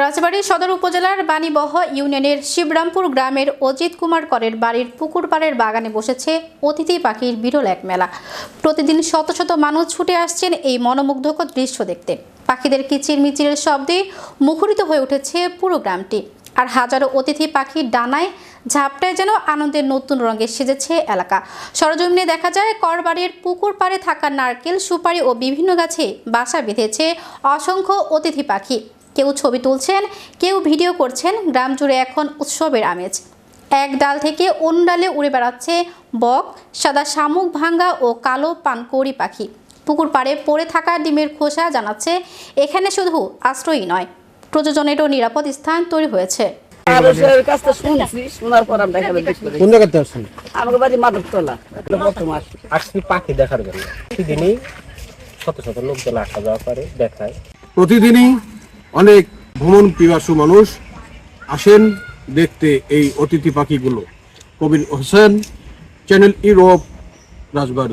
রাজবাড়ী সদর উপজেলার বাণীবহ ইউনিয়নের শিবরামপুর গ্রামের অজিত কুমার করের বাড়ির পুকুর পাড়ের বাগানে বসেছে অতিথি পাখির বিরল এক মেলা। প্রতিদিন শত শত মানুষ ছুটে আসছেন এই মনোমুগ্ধকর দৃশ্য দেখতে। পাখিদের কিচিরমিচিরের শব্দে মুখরিত হয়ে উঠেছে পুরো গ্রামটি। আর হাজারো অতিথি পাখির ডানায় ঝাপটায় যেন আনন্দের নতুন রঙে সেজেছে এলাকা। সরজমিনে দেখা যায়, করবাড়ির পুকুর পাড়ে থাকা নারকেল, সুপারি ও বিভিন্ন গাছে বাসা বেঁধেছে অসংখ্য অতিথি পাখি। কেউ ছবি তুলছেন কেউ ভিডিও করছেন গ্রাম জুড়ে এখন উৎসবের আমেজ। এক ডাল থেকে অন্য ডালে উড়ে বেড়াচ্ছে বক সাদা শামুক ভাঙ্গা ও কালো পানকৌড়ি পাখি। পুকুর পাড়ে পড়ে থাকা ডিমের খোসা জানাচ্ছে এখানে শুধু আশ্রয়ই নয় প্রযোজনেরও নিরাপদ স্থান তৈরি হয়েছে। পাখি দেখার জন্য। শত শত লোকজন আসা যাওয়া করে দেখায়। প্রতিদিনই অনেক ভ্রমণ পিপাসু মানুষ আসেন দেখতে এই অতিথি পাখিগুলো। Kabir Hossain channel Europe Rajbari.